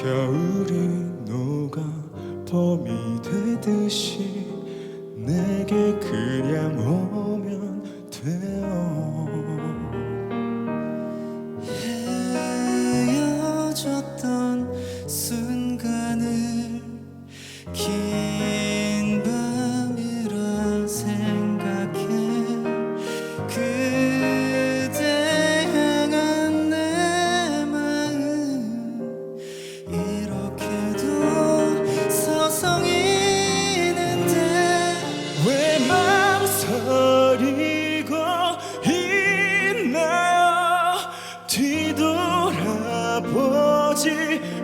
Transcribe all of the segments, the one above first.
겨울이 녹아 봄이 되듯이 내게 그냥 오면 돼. 것이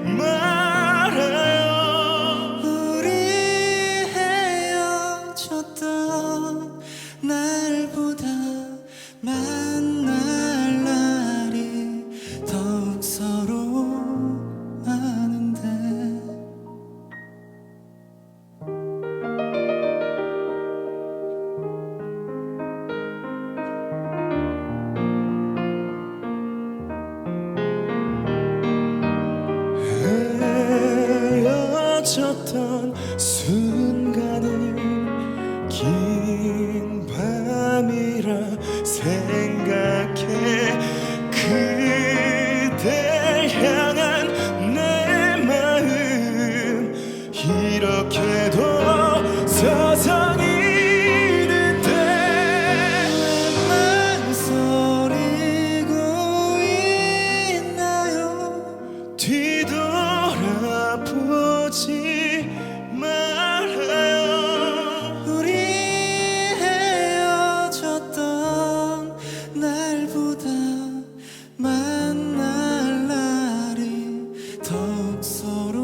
갇혔던 순간은 긴 밤이라 생각해. 그대 향한 내 마음 이렇게 서로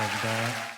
감사합니다.